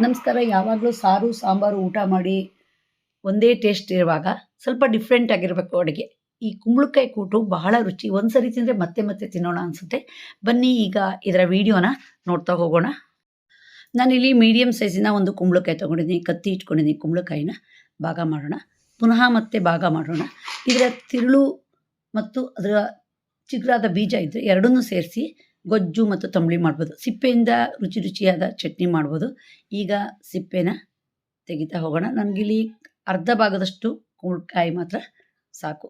ನಮಸ್ಕಾರ, ಯಾವಾಗಲೂ ಸಾರು, ಸಾಂಬಾರು, ಊಟ ಮಾಡಿ ಒಂದೇ ಟೇಸ್ಟ್ ಇರುವಾಗ ಸ್ವಲ್ಪ ಡಿಫ್ರೆಂಟ್ ಆಗಿರಬೇಕು ಅಡುಗೆ. ಈ ಕುಂಬಳಕಾಯಿ ಕೂಟು ಬಹಳ ರುಚಿ. ಒಂದು ಸರಿ ತಿಂದರೆ ಮತ್ತೆ ಮತ್ತೆ ತಿನ್ನೋಣ ಅನಿಸುತ್ತೆ. ಬನ್ನಿ ಈಗ ಇದರ ವಿಡಿಯೋನ ನೋಡ್ತಾ ಹೋಗೋಣ. ನಾನಿಲ್ಲಿ ಮೀಡಿಯಮ್ ಸೈಜಿನ ಒಂದು ಕುಂಬಳಕಾಯಿ ತೊಗೊಂಡಿದ್ದೀನಿ. ಕತ್ತಿ ಇಟ್ಕೊಂಡಿದ್ದೀನಿ ಕುಂಬಳಕಾಯಿನ. ಭಾಗ ಮಾಡೋಣ. ಪುನಃ ಮತ್ತೆ ಭಾಗ ಮಾಡೋಣ. ಇದರ ತಿರುಳು ಮತ್ತು ಅದರ ಚಿಗುರಾದ ಬೀಜ ಇದ್ದರೆ ಎರಡನ್ನೂ ಸೇರಿಸಿ ಗೊಜ್ಜು ಮತ್ತು ತಂಬಳಿ ಮಾಡ್ಬೋದು. ಸಿಪ್ಪೆಯಿಂದ ರುಚಿ ರುಚಿಯಾದ ಚಟ್ನಿ ಮಾಡ್ಬೋದು. ಈಗ ಸಿಪ್ಪೆನ ತೆಗಿತಾ ಹೋಗೋಣ. ನನಗಿಲ್ಲಿ ಅರ್ಧ ಭಾಗದಷ್ಟು ಕುಂಬಳಕಾಯಿ ಮಾತ್ರ ಸಾಕು.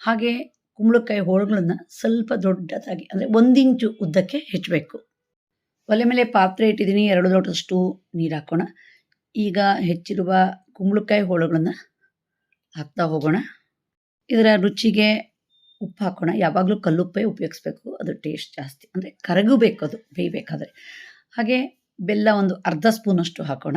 ಹಾಗೆ ಕುಂಬಳಕಾಯಿ ಹೋಳುಗಳನ್ನು ಸ್ವಲ್ಪ ದೊಡ್ಡದಾಗಿ ಅಂದರೆ ಒಂದಿಂಚು ಉದ್ದಕ್ಕೆ ಹೆಚ್ಚಬೇಕು. ಒಲೆ ಮೇಲೆ ಪಾತ್ರೆ ಇಟ್ಟಿದ್ದೀನಿ. ಎರಡು ಲೋಟದಷ್ಟು ನೀರು ಹಾಕೋಣ. ಈಗ ಹೆಚ್ಚಿರುವ ಕುಂಬಳಕಾಯಿ ಹೋಳುಗಳನ್ನು ಹಾಕ್ತಾ ಹೋಗೋಣ. ಇದರ ರುಚಿಗೆ ಉಪ್ಪು ಹಾಕೋಣ. ಯಾವಾಗಲೂ ಕಲ್ಲುಪ್ಪೇ ಉಪಯೋಗಿಸ್ಬೇಕು. ಅದು ಟೇಸ್ಟ್ ಜಾಸ್ತಿ. ಅಂದರೆ ಕರಗಬೇಕು ಅದು ಬೇಯಬೇಕಾದ್ರೆ ಹಾಗೆ ಬೆಲ್ಲ ಒಂದು ಅರ್ಧ ಸ್ಪೂನಷ್ಟು ಹಾಕೋಣ.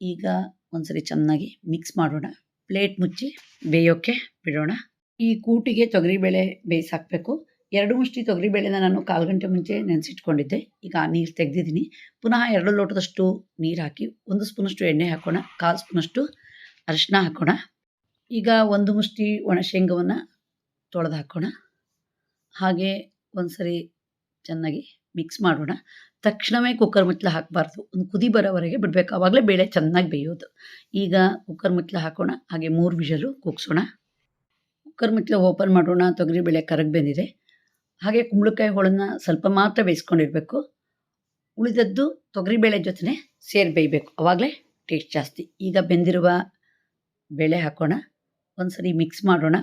ಈಗ ಒಂದ್ಸರಿ ಚೆನ್ನಾಗಿ ಮಿಕ್ಸ್ ಮಾಡೋಣ. ಪ್ಲೇಟ್ ಮುಚ್ಚಿ ಬೇಯೋಕ್ಕೆ ಬಿಡೋಣ. ಈ ಕೂಟಿಗೆ ತೊಗರಿಬೇಳೆ ಬೇಳೆ ಹಾಕಬೇಕು ಎರಡು ಮುಷ್ಟಿ ತೊಗರಿಬೇಳೆನ ನಾನು ಕಾಲು ಗಂಟೆ ಮುಂಚೆ ನೆನೆಸಿಟ್ಕೊಂಡಿದ್ದೆ. ಈಗ ನೀರು ತೆಗೆದಿದ್ದೀನಿ. ಪುನಃ ಎರಡು ಲೋಟದಷ್ಟು ನೀರು ಹಾಕಿ ಒಂದು ಸ್ಪೂನಷ್ಟು ಎಣ್ಣೆ ಹಾಕೋಣ. ಕಾಲು ಸ್ಪೂನಷ್ಟು ಅರಿಶಿನ ಹಾಕೋಣ. ಈಗ ಒಂದು ಮುಷ್ಟಿ ಒಣಶೇಂಗವನ್ನು ತೊಳೆದು ಹಾಕೋಣ ಹಾಗೆ ಒಂದು ಸರಿ ಚೆನ್ನಾಗಿ ಮಿಕ್ಸ್ ಮಾಡೋಣ. ತಕ್ಷಣವೇ ಕುಕ್ಕರ್ ಮುಚ್ಚಳ ಹಾಕಬಾರ್ದು. ಒಂದು ಕುದಿ ಬರೋವರೆಗೆ ಬಿಡಬೇಕು. ಆವಾಗಲೇ ಬೇಳೆ ಚೆನ್ನಾಗಿ ಬೇಯೋದು. ಈಗ ಕುಕ್ಕರ್ ಮುಚ್ಚಳ ಹಾಕೋಣ. ಹಾಗೆ ಮೂರು ವಿಷಲು ಕೂಗಿಸೋಣ. ಕುಕ್ಕರ್ ಮುಚ್ಚಳ ಓಪನ್ ಮಾಡೋಣ. ತೊಗರಿಬೇಳೆ ಕರಗಿ ಬೆಂದಿದೆ. ಹಾಗೆ ಕುಂಬಳಕಾಯಿ ಹೋಳನ್ನು ಸ್ವಲ್ಪ ಮಾತ್ರ ಬೇಯಿಸ್ಕೊಂಡಿರಬೇಕು. ಉಳಿದದ್ದು ತೊಗರಿಬೇಳೆ ಜೊತೆ ಸೇರಿ ಬೇಯಬೇಕು. ಆವಾಗಲೇ ಟೇಸ್ಟ್ ಜಾಸ್ತಿ. ಈಗ ಬೆಂದಿರುವ ಬೇಳೆ ಹಾಕೋಣ. ಒಂದು ಸರಿ ಮಿಕ್ಸ್ ಮಾಡೋಣ.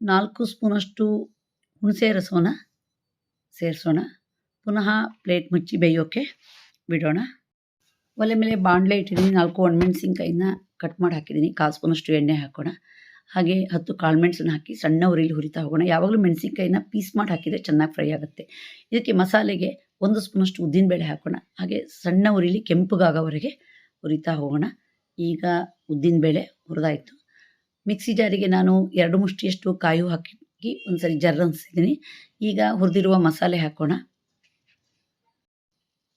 ನಾಲ್ಕು ಸ್ಪೂನಷ್ಟು ಹುಣಸೆ ರಸವನ್ನು ಸೇರಿಸೋಣ. ಪುನಃ ಪ್ಲೇಟ್ ಮುಚ್ಚಿ ಬೇಯೋಕ್ಕೆ ಬಿಡೋಣ. ಒಲೆ ಮೇಲೆ ಬಾಣಲೆ ಇಟ್ಟಿದ್ದೀನಿ. ನಾಲ್ಕು ಒಣಮೆಣಸಿನ್ಕಾಯಿನ ಕಟ್ ಮಾಡಿ ಹಾಕಿದ್ದೀನಿ. ಕಾಲು ಸ್ಪೂನಷ್ಟು ಎಣ್ಣೆ ಹಾಕೋಣ. ಹಾಗೆ ಹತ್ತು ಕಾಳು ಮೆಣಸನ್ನು ಹಾಕಿ ಸಣ್ಣ ಉರಿಲಿ ಹುರಿತಾ ಹೋಗೋಣ. ಯಾವಾಗಲೂ ಮೆಣಸಿನ್ಕಾಯಿನ ಪೀಸ್ ಮಾಡಿ ಹಾಕಿದರೆ ಚೆನ್ನಾಗಿ ಫ್ರೈ ಆಗುತ್ತೆ. ಇದಕ್ಕೆ ಮಸಾಲೆಗೆ ಒಂದು ಸ್ಪೂನಷ್ಟು ಉದ್ದಿನಬೇಳೆ ಹಾಕೋಣ. ಹಾಗೆ ಸಣ್ಣ ಉರಿಲಿ ಕೆಂಪುಗಾಗೋವರೆಗೆ ಹುರಿತಾ ಹೋಗೋಣ. ಈಗ ಉದ್ದಿನಬೇಳೆ ಹುರಿದಾಯಿತು. ಮಿಕ್ಸಿ ಜಾರಿಗೆ ನಾನು ಎರಡು ಮುಷ್ಟಿಯಷ್ಟು ಕಾಯು ಹಾಕಿ ಒಂದ್ಸರಿ ಜರ್ ಅನಿಸಿದ್ದೀನಿ ಈಗ ಹುರಿದಿರುವ ಮಸಾಲೆ ಹಾಕೋಣ.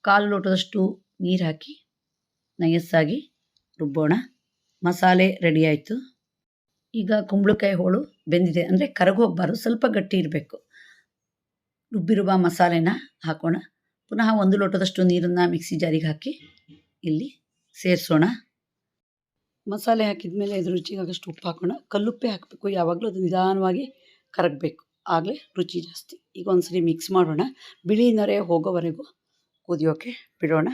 ಕಾಲು ಲೋಟದಷ್ಟು ನೀರು ಹಾಕಿ ನಯಸ್ಸಾಗಿ ರುಬ್ಬೋಣ. ಮಸಾಲೆ ರೆಡಿ ಆಯಿತು. ಈಗ ಕುಂಬಳಕಾಯಿ ಹೋಳು ಬೆಂದಿದೆ. ಅಂದರೆ ಕರಗೋಗ್ಬಾರ್ದು, ಸ್ವಲ್ಪ ಗಟ್ಟಿ ಇರಬೇಕು. ರುಬ್ಬಿರುವ ಮಸಾಲೆನ ಹಾಕೋಣ. ಪುನಃ ಒಂದು ಲೋಟದಷ್ಟು ನೀರನ್ನು ಮಿಕ್ಸಿ ಜಾರಿಗೆ ಹಾಕಿ ಇಲ್ಲಿ ಸೇರಿಸೋಣ. ಮಸಾಲೆ ಹಾಕಿದ ಮೇಲೆ ಇದ್ರ ರುಚಿಗಾಗಷ್ಟು ಉಪ್ಪು ಹಾಕೋಣ. ಕಲ್ಲುಪ್ಪೆ ಹಾಕಬೇಕು. ಯಾವಾಗಲೂ ಅದು ನಿಧಾನವಾಗಿ ಕರಗಬೇಕು. ಆಗಲೇ ರುಚಿ ಜಾಸ್ತಿ. ಈಗ ಒಂದ್ಸರಿ ಮಿಕ್ಸ್ ಮಾಡೋಣ. ಬಿಳಿ ನೊರೆ ಹೋಗೋವರೆಗೂ ಕುದಿಯೋಕೆ ಬಿಡೋಣ.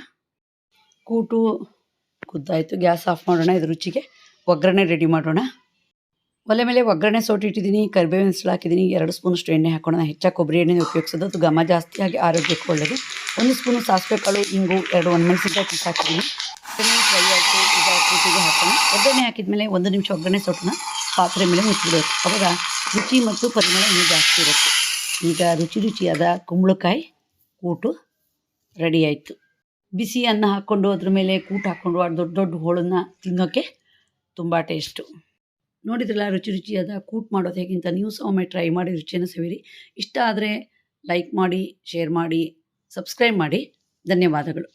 ಕೂಟು ಕುದ್ದಾಯಿತು. ಗ್ಯಾಸ್ ಆಫ್ ಮಾಡೋಣ ಇದು ರುಚಿಗೆ. ಒಗ್ಗರಣೆ ರೆಡಿ ಮಾಡೋಣ. ಒಲೆ ಮೇಲೆ ಒಗ್ಗರಣೆ ಸೋಟಿಟ್ಟಿದ್ದೀನಿ. ಕರಿಬೇವಿನ ಹೆಸರು ಹಾಕಿದ್ದೀನಿ. ಎರಡು ಸ್ಪೂನಷ್ಟು ಎಣ್ಣೆ ಹಾಕೋಣ. ಹೆಚ್ಚಾಗಿ ಕೊಬ್ಬರಿ ಎಣ್ಣೆ ಉಪಯೋಗಿಸೋದು ಅದು ಘಮ ಜಾಸ್ತಿ ಆಗಿ ಆರೋಗ್ಯಕ್ಕೆ ಒಳ್ಳೆಯದು ಒಂದು ಸ್ಪೂನು ಸಾಸಿವೆ ಕಾಳು, ಇಂಗು, ಎರಡು ಒಣಮೆಣಸಿನ್ಕಾಯಿ ಕಿತ್ತು ಹಾಕಿದ್ದೀನಿ. ಫ್ರೈ ಆಯಿತು, ಈಗ ಕೂತಿಗೆ ಹಾಕೋಣ. ಒಗ್ಗರಣೆ ಹಾಕಿದ ಮೇಲೆ ಒಂದು ನಿಮಿಷ ಒಗ್ಗರಣೆ ಸೊಟ್ಟನ ಪಾತ್ರೆ ಮೇಲೆ ಮುಚ್ಚಿಬಿಡಬೇಕು ಅವಾಗ ರುಚಿ ಮತ್ತು ಪರಿಮಳ ಇನ್ನೂ ಜಾಸ್ತಿ ಇರುತ್ತೆ. ಈಗ ರುಚಿ ರುಚಿಯಾದ ಕುಂಬಳಕಾಯಿ ಕೂಟು ರೆಡಿ ಆಯಿತು. ಬಿಸಿ ಅನ್ನ ಹಾಕ್ಕೊಂಡು ಅದ್ರ ಮೇಲೆ ಕೂಟು ಹಾಕ್ಕೊಂಡು ಆ ದೊಡ್ಡ ದೊಡ್ಡ ಹೋಳನ್ನು ತಿನ್ನೋಕ್ಕೆ ತುಂಬ ಟೇಸ್ಟು ನೋಡಿದ್ರಲ್ಲ, ರುಚಿ ರುಚಿಯಾದ ಕೂಟ್ ಮಾಡೋದು ಹೇಗಿಂತ ನೀವು ಸಹ ಒಮ್ಮೆ ಟ್ರೈ ಮಾಡಿ ರುಚಿಯನ್ನು ಸವಿರಿ. ಇಷ್ಟ ಆದರೆ ಲೈಕ್ ಮಾಡಿ ಶೇರ್ ಮಾಡಿ ಸಬ್ಸ್ಕ್ರೈಬ್ ಮಾಡಿ. ಧನ್ಯವಾದಗಳು.